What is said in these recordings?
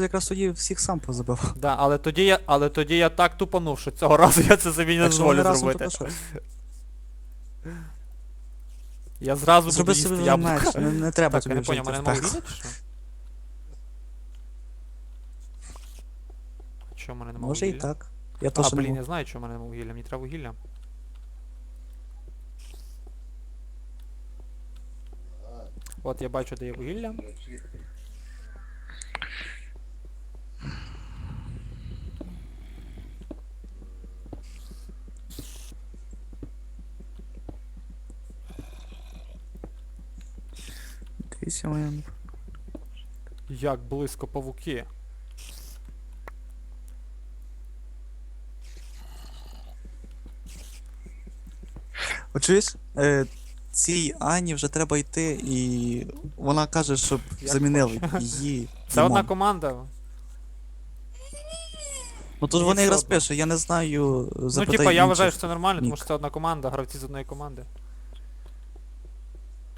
коли якраз тоді всіх сам позабивав. Да, але тоді я, але тоді я так тупанув, що цього разу я це собі не дозволю зробити. Я зразу буду їсти меч, не, не треба Так, я не поняв, мене не що? Чого мене нема Може і так. Я А, теж блін, можу. я знаю, чого мене нема вугілля, мені треба вугілля. От я бачу, де є вугілля. Дивіться. Як близько павуки. От чуєш? Е, цій Ані вже треба йти, і вона каже, щоб Як замінили її. Це одна команда. Ну то ж Ні, вони все якраз одно. пише, я не знаю, Ну, запитай типа, я інших. вважаю, що це нормально, тому нік. що це одна команда, гравці з одної команди.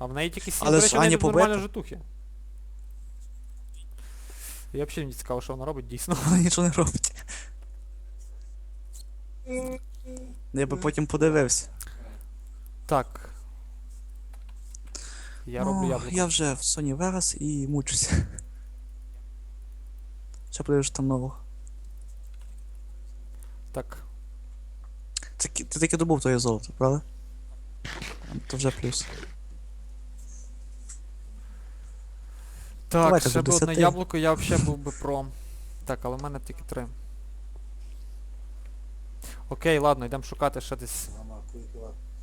А в неї тільки сім, Але до ж речі, в неї Аня тут нормальні житухи. Я взагалі мені цікаво, що вона робить, дійсно. Вона нічого не робить. Я би потім подивився. Так. Я роблю Ну, яблуко. Я вже в Sony Vegas і мучуся. Ще подивиш там нового. Так. Ки- ти таки добув твоє золото, правда? То вже плюс. Так, Давайте ще до би одне 10. яблуко, я взагалі був би про. Так, але в мене тільки три. Окей, ладно, йдемо шукати ще десь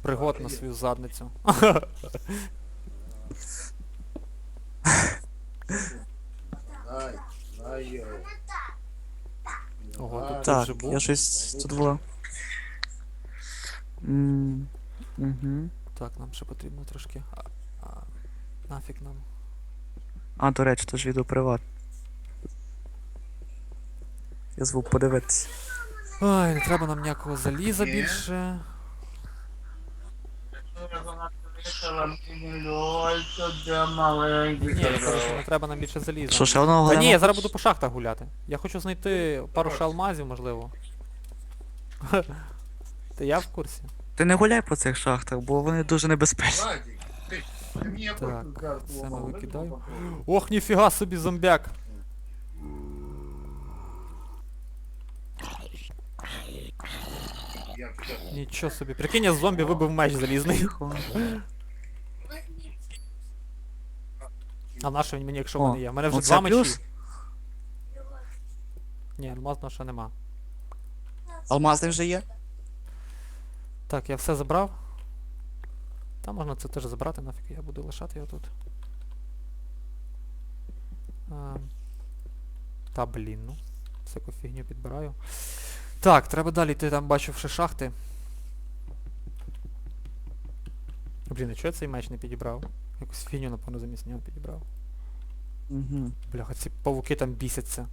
пригод на свою задницю. Ого, тут ти вже Так, був. я щось тут було. М, Угу. Так, нам ще потрібно трошки. А, а, нафіг нам. А, до речі, то ж відео приват. Я звук подивитися. Ой, не треба нам ніякого заліза Ні. більше. Ні, коротше, не треба нам більше заліза. Що, ще одного Та ні, я зараз буду по шахтах гуляти. Я хочу знайти пару ще алмазів, можливо. Та я в курсі. Ти не гуляй по цих шахтах, бо вони дуже небезпечні. Так, це ми викидаємо. Ох, ніфіга собі зомбяк. Нічого собі. Прикинь, я з зомбі вибив меч залізний. А на що він мені, якщо в мене є? У мене вже два мечі. Ні, алмазного ще нема. Алмазний вже є? Так, я все забрав. Та можна це теж забрати, нафіг я буду лишати його тут. А, та блін, ну. Всяку фігню підбираю. Так, треба далі йти, там бачив ще шахти. Блін, а чого я цей меч не підібрав? Якусь фігню, напевно, замість нього підібрав. Угу. Бляха, ці павуки там бісяться.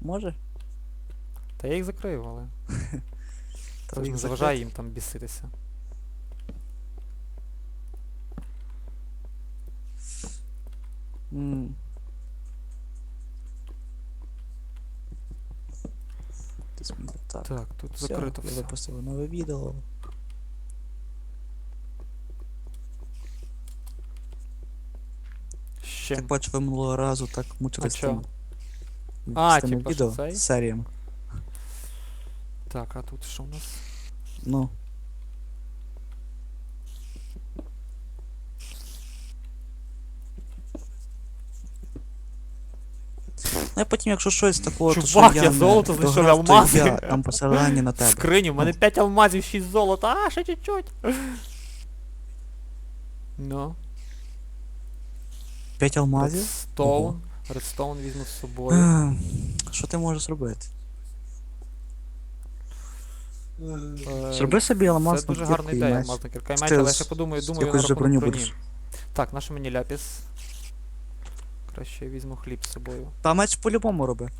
Може? Та я їх закрив, але. Це ж не заважає їм там біситися. М. Десь мені Так. Так, тут Все, закрито я все. випустив нове відео. Ще. Так бачу, ви минулого разу так мучились А з тим- А, з тими типа, що відео, цей? з серіями. Так, а тут що у нас? Ну. Ну і потім, якщо щось такого, то що я золото знайшов, дограв, то алмази. Я там посилання на В тебе. скриню, в мене 5 алмазів, 6 золота, а ще чуть-чуть. Ну. П'ять алмазів? Редстоун. Редстоун візьму з собою. Що ти можеш зробити? Е, Зроби собі алмазну Це дуже кірку гарна ідея, алмазна кірка і меч, але я ще подумаю, думаю на якоюсь же рахунок броню. Так, на що мені ляпіс? Краще я візьму хліб з собою. Та меч по-любому роби.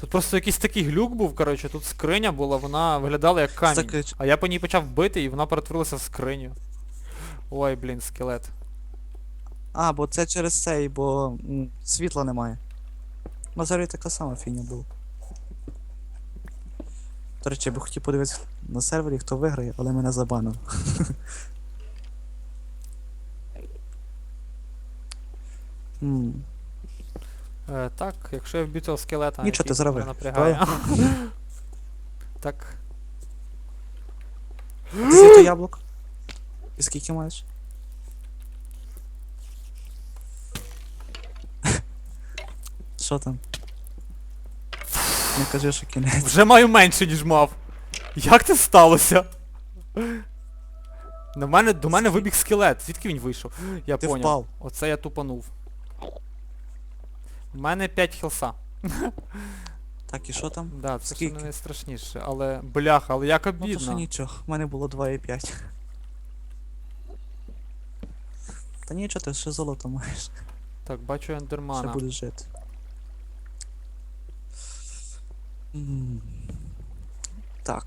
Тут просто якийсь такий глюк був, коротше, тут скриня була, вона виглядала як камінь. Е, А я по ній почав бити і вона перетворилася в скриню. Ой, блін, скелет. А, бо це через цей, бо м, світла немає. На зарі така сама фігня була. До речі, я би хотів подивитися на сервері, хто виграє, але мене забанив. Хм. Е, так, якщо я вб'ю цього скелета, Нічого, який ти мене напрягає. так. Ти звідти яблук? І скільки маєш? Що там? Не кажи, що кінець. Вже маю менше, ніж мав. Як це сталося? На мене, до мене вибіг скелет. Звідки він вийшов? Я Ти поняв. впав. Оце я тупанув. У мене 5 хілса. Так, і що там? Да, це Скільки? не найстрашніше. Але. Бляха, але як Ну то що обідно. нічого, в мене було 2,5. Та нічого, ти ще золото маєш. Так, бачу Ще ендермана. будеш жити. М. Так.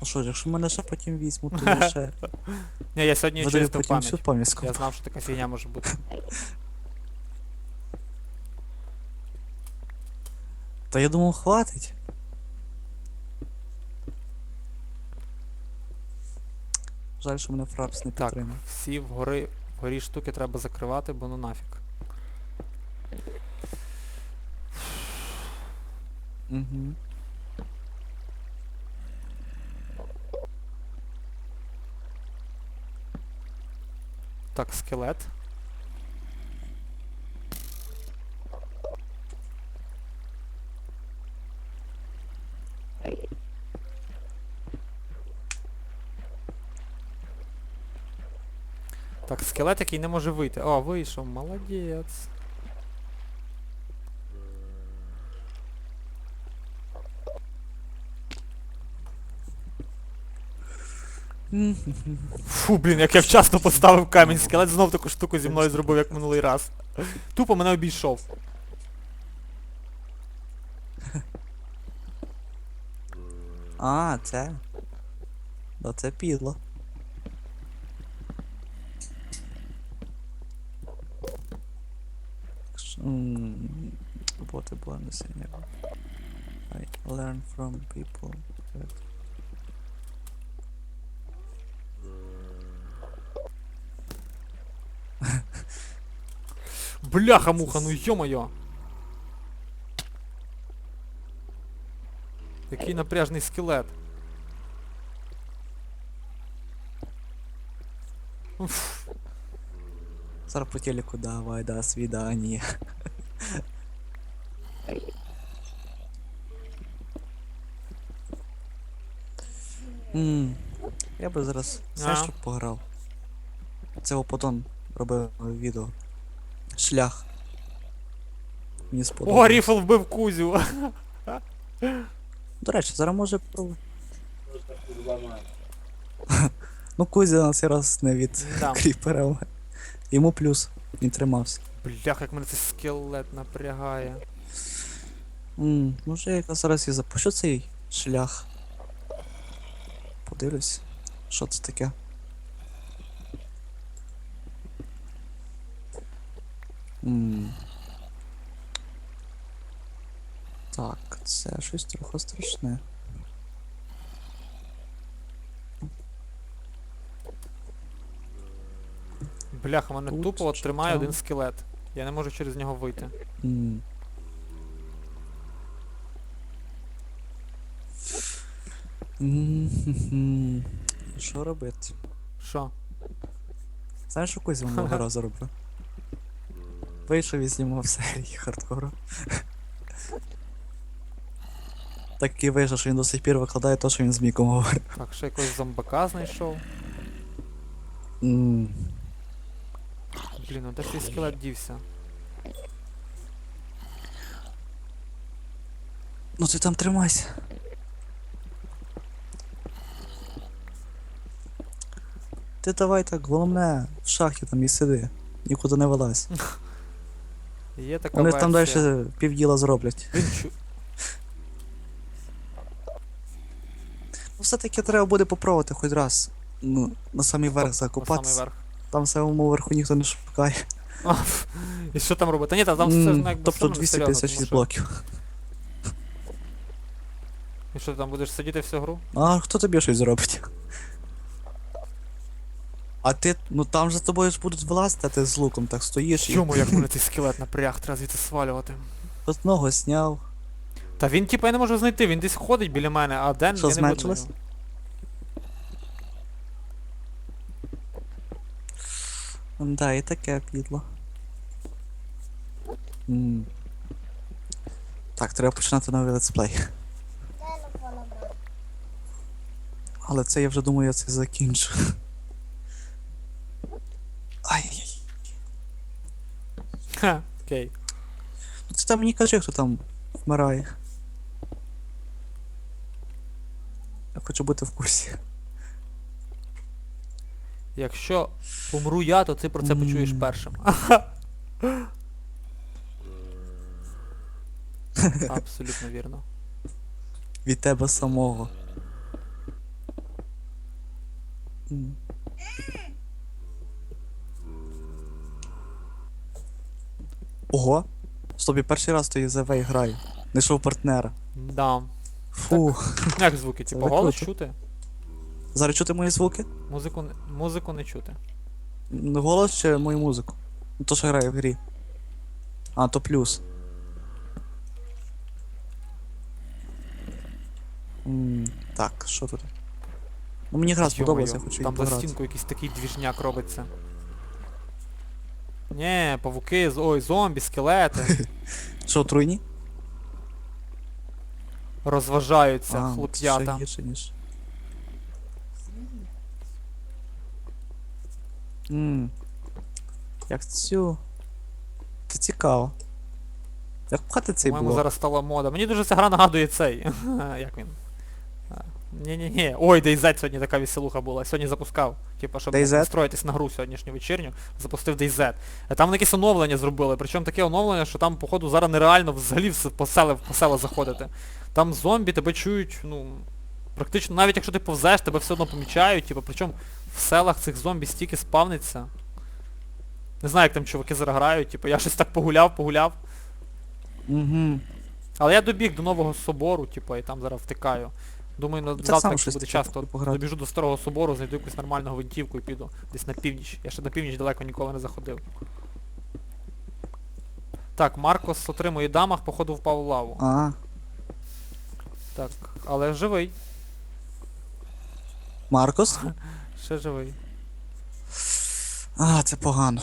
Ну що ж, якщо мене ще потім візьму, то я ще Ні, я сьогодні видаю чистив потім всю пам'ять. Я знав, що така фігня може бути. Та я думав, хватить. Жаль, що мене фрапс не Так, підтримав. всі вгори, вгорі штуки треба закривати, бо ну нафіг. Угу. Так, скелет. Так, скелет, який не може вийти. О, вийшов, молодець. Фу, блін, як я вчасно поставив камінь, скелет знов таку штуку зі мною зробив, як минулий раз. Тупо мене обійшов. А, це. Да це підло. Ш- м, Не було. I learn from people. that- Бляха-муха, ну йо-моє. Який напряжний скелет. Уф, Зараз по телеку давай, до свидания. М, Я би зараз все А. щоб пограв. Це Оподон робив відео. Шлях. Мені О, сподобалось. ріфл вбив Кузю. До речі, зараз може. Ну, Кузя на цей раз не від Да. кріпера. Йому плюс. Він тримався. Бляха, як мене цей скелет напрягає. М, може я зараз і запущу цей шлях. Подивлюсь, що це таке. М. Так, це щось трохи страшне. Бляха, мене Тут тупо от тримає там? один скелет. Я не можу через нього вийти. М. Що робити? Що? Знаєш, що Кузя минулого разу робив? Вийшов і знімав серії хардкору. Так і вийшло, що він до сих пір викладає те, що він з Міком говорив. Так, ще якогось зомбака знайшов. Блін, а де ж цей скелет дівся? Ну ти там тримайся. Ти давай так, головне, в шахті там і сиди. Нікуди не вилазь. Є така Вони там версія. далі півділа зроблять. Він чу... Ну все-таки треба буде попробувати хоч раз. Ну, на самий верх На самий верх. Там в самому верху ніхто не шукає. А, І що там робити? Та ні, та там все М, ну, якби Тобто не серйозно, 256 тому що- блоків. І що ти там будеш сидіти всю гру? А хто тобі щось зробить? А ти, ну там же з тобою ж будуть вилазити, а ти з луком так стоїш і Чому як мене цей скелет напряг, треба звідси свалювати. одного зняв. Та він типа я не можу знайти, він десь ходить біля мене, а Ден Що, я не зменшилось? Да, і таке підло. М. Так, треба починати новий летсплей. Але це я вже думаю, я це закінчу. Ха, окей. Ну Це там мені кажи, хто там вмирає. Я хочу бути в курсі. Якщо помру я, то ти про це почуєш першим. Абсолютно вірно. Від тебе самого. Ого! З тобі перший раз то ЄЗВ граю. Знайшов партнера. Да. Фу. Як звуки? Типу голос круто. чути? Зараз чути мої звуки? Музику, не- музику не чути. М, Голос чи мою музику? Ну, То, що грає в грі. А, то плюс. М, Так, що тут? Ну мені гра сподобалася, я хочу її Там за пограти. стінкою якийсь такий двіжняк робиться. Нє, павуки, з- ой, зомбі, скелети. Що, отруйні? Розважаються, А, це хлоп'ята. Гірше, ніж. Ммм. Як цю. Це цікаво. Як пхати цей По-моєму, блок? зараз стала мода. Мені дуже ця гра нагадує цей. Як він? Ні-ні-ні. Ой, DayZ сьогодні така веселуха була. Сьогодні запускав. Типа, щоб DayZ? настроїтись на гру сьогоднішню вечірню, запустив DayZ. Там вони якесь оновлення зробили. Причому таке оновлення, що там, походу, зараз нереально взагалі все по села, по заходити. Там зомбі тебе чують, ну. Практично, навіть якщо ти повзеш, тебе все одно помічають, типу, причому в селах цих зомбі стільки спавниться. Не знаю, як там чуваки зараз грають, типу, я щось так погуляв, погуляв. Угу. Але я добіг до нового собору, типу, і там зараз втикаю. Думаю, на завтра, якщо буде таке час, то добіжу до старого собору, знайду якусь нормальну гвинтівку і піду десь на північ. Я ще на північ далеко ніколи не заходив. Так, Маркос отримує дамаг, походу впав у лаву. А, Так, але живий. Маркос? Ще живий. А, це погано.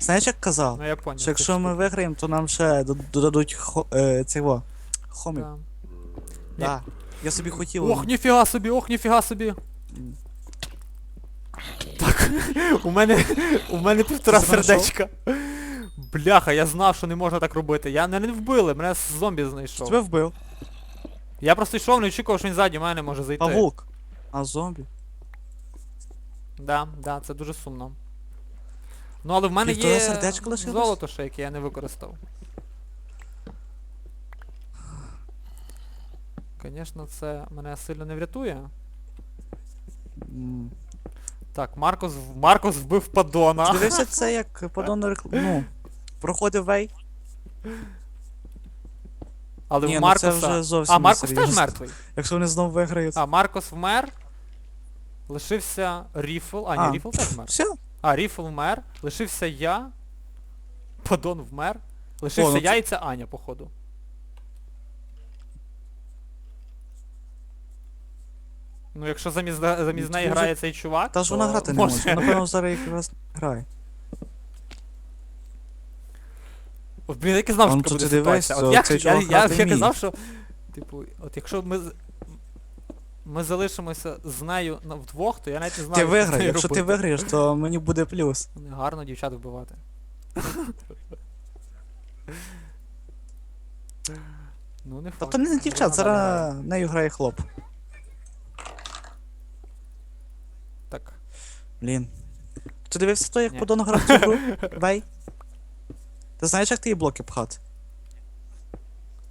Знаєш, як казав? Ну я поняв. Що якщо ми виграємо, то нам ще додадуть хо, е, цього. Хомів. Да. Да. Я собі хотів. Ох, ніфіга собі, ох, ніфіга собі. Так, у мене. У мене півтора сердечка. Бляха, я знав, що не можна так робити. Я мене не вбили, мене зомбі знайшов. Тебе вбив. Я просто йшов, не очікував, що він ззаді мене може зайти. Павук. А зомбі. Да, да, це дуже сумно. Ну але в мене Півтора є сердечка лишилось? золото ще, яке я не використав. Звісно, це мене сильно не врятує. Так, Маркос, Маркос вбив падона. Дивився це як подон рекл... Ну, проходив вей. Але Ні, в ну Маркоса... це вже зовсім а, Маркос теж мертвий. Якщо вони знову виграють. А, Маркос вмер. Лишився Ріфл. А, ні, Ріфл теж вмер. Все. А, Ріфл вмер. Лишився я. Падон вмер. Лишився О, ну я і це Аня, походу. Ну, якщо замість, замість Ну, неї грає цей чувак, Та ж то вона грати не може. Напевно, зараз якраз грає. От, блін, я знав, що ну, така то буде дивись, ситуація. От то як, цей я, чувак я, грати я, вміє. казав, що, типу, от якщо ми, з- ми залишимося з нею на- вдвох, то я навіть не знаю, Ти що з виграєш. нею Якщо ти робити. виграєш, то мені буде плюс. Гарно дівчат вбивати. ну не факт. Тобто не дівчат, Вона зараз нею грає хлоп. Так. Блін. Ти дивився то, як Ні. подон грав цю гру? Вей? Ти знаєш, як ти її блоки пхати?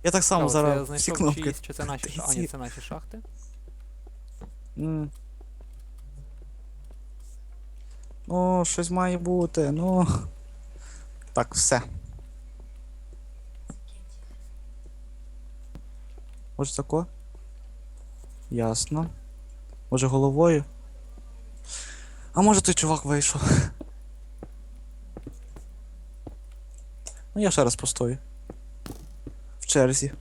Я так само я зараз всі кнопки. чиїсь, чи це наші шахти? А, ні, це наші шахти. М. Ну, щось має бути, ну. Так, все. Може тако? Ясно. Може головою? А може той чувак вийшов? Ну я ще раз постою. В черзі.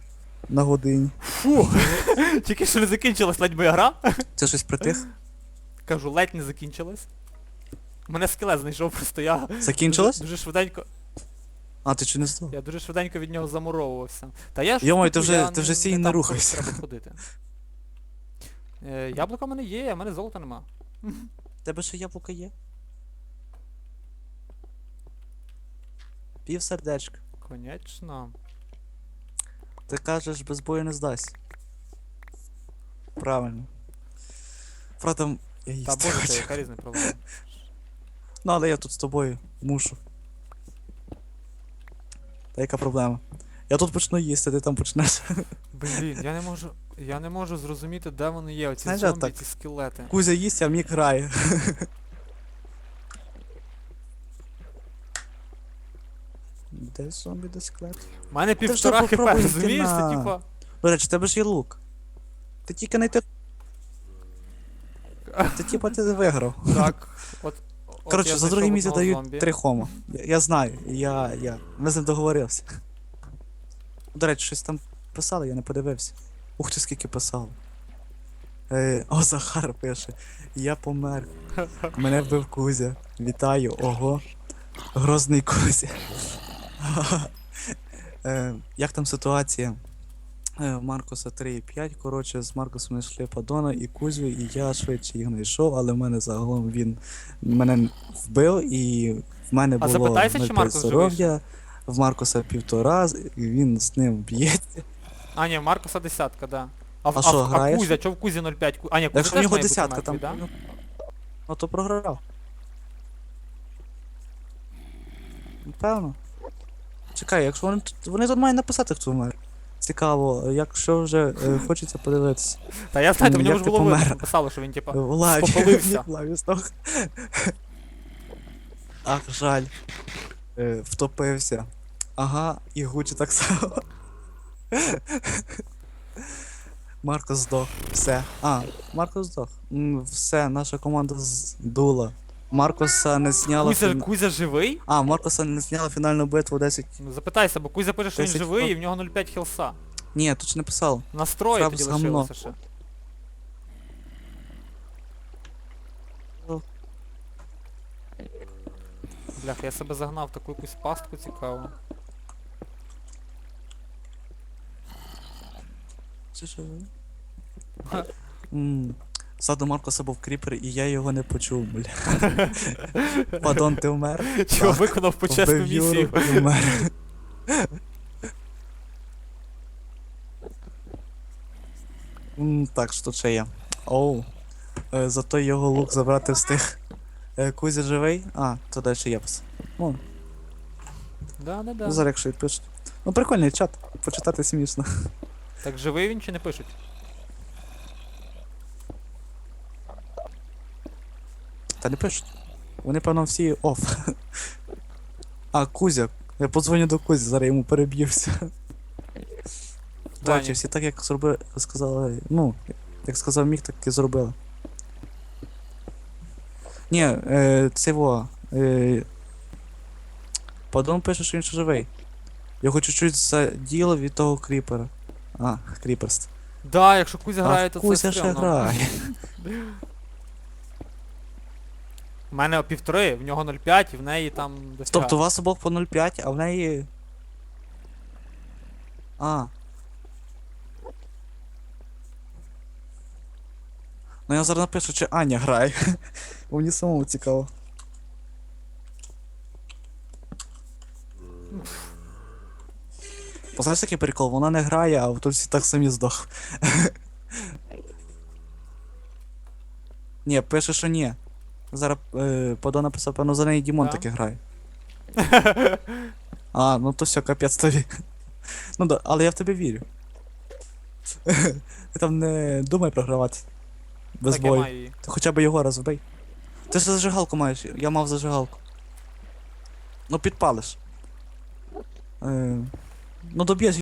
На годині. Фу! Тільки що не закінчилась ледь моя гра. Це щось притих? Кажу, ледь не закінчилась. Мене скелет знайшов просто я. Закінчилось? Дуже, дуже швиденько. А, ти чи не здав? Я дуже швиденько від нього замуровувався. Та я ж. Йомай, типу, ти вже- я ти вже сій не там рухайся. Треба ходити. Е, яблука в мене є, а в мене золота нема. Тебе ще яблука є? Пів сердечка. Конечно. Ти кажеш, без бою не здасть. Правильно. Правда, я Та боже, хочу. це яка різна проблема. Ну, але я тут з тобою мушу. Та яка проблема? Я тут почну їсти, ти там почнеш. Блін, я не можу. Я не можу зрозуміти, де вони є, оці Знаєш, зомбі, так- ці скелети. Кузя їсть, а Мік грає. Де зомбі, де склеп? У мене вже півтора хп, попробуй розумієш? Це на- типа. До речі, в тебе ж є лук. Ти тільки не ти. Ти типа ти виграв. Так. От. от Коротше, я за знайшов місце одного дають зомбі. три хома. Я, я знаю, я, я. Ми з ним договорилися. До речі, щось там писали, я не подивився. Ух ти, скільки писало. Е, о, Захар пише. Я помер. Мене вбив Кузя. Вітаю, ого. Грозний Кузя. е, як там ситуація? Е, в Маркоса 3,5. Коротше, з Маркосом знайшли Падона і Кузю, і я швидше їх знайшов, але в мене загалом він мене вбив, і в мене було запитайся, чи 0,5 Маркос живий? здоров'я, в Маркоса півтора, і він з ним б'ється. А, ні, в Маркуса десятка, да. А, в- А а, що, в- а граєш? Кузя, чого в Кузі 0,5? Ку- А, ні, Кузя Якщо в теж нього має бути десятка, там. да? ну, Ну то програв. Напевно. Чекай, якщо вони тут. Вони тут мають написати, хто вмер. Цікаво, якщо вже е, хочеться подивитися. Та я знаю, там в Як ньому ж ти було видно, помер? писало, що він типа. В лаві. В лаві здох. Ах, жаль. Е, втопився. Ага, і Гучі так само. Марко здох. Все. А, Марко здох. Все, наша команда здула. Маркоса не зняла. Кузя, фін- Кузя живий? А, Маркоса не зняла фінальну битву 10. Ну, Запитайся, бо Кузя пише, що він живий і в нього 0,5 хілса. Ні, тут ж не писав. Настрої тоді лишилося ще. Блях, я себе загнав в таку якусь пастку цікаву. Це що? М, Ззаду Маркоса був кріпер, і я його не почув, бля. Падон, ти вмер? Чого Так. виконав почесну Вбив Юру місію. і вмер. М, Так, що тут ще є? Оу. Е, Зато його лук забрати встиг. Е, Кузя живий? А, то далі є пис. Ну, Да, да, да. зараз якщо відпишуть. Ну прикольний чат, почитати смішно. Так живий він чи не пишуть? Та не пишуть. Вони, певно, всі оф. А, Кузя. Я подзвоню до Кузі, зараз йому переб'юся. До речі, всі так, як зробили, сказали. Ну, як сказав міг, так і зробили. Ні, е, це во. Е, Падон пише, що він ще живий. Його чуть-чуть заділо від того кріпера. А, кріперст. Да, якщо Кузя грає, то Кузя це ще грає. У мене півтори, в нього 0,5 і в неї там дофіга. Тобто у вас обох по 0,5, а в неї. А. Ну я зараз напишу, чи Аня грає. Бо Мені самому цікаво. Бо знаєш такий прикол, вона не грає, а тут всі так самі здох. Ні, пише, що ні. Зараз е, Подо написав, певно, за неї Дімон Да? таки грає. А, ну то все, капець тобі. Ну да, але я в тебе вірю. Ти там не думай програвати. Без так я бою. маю її. Ти хоча б його раз вбий. Ти ж зажигалку маєш, я мав зажигалку. Ну підпалиш. Е, ну доб'єш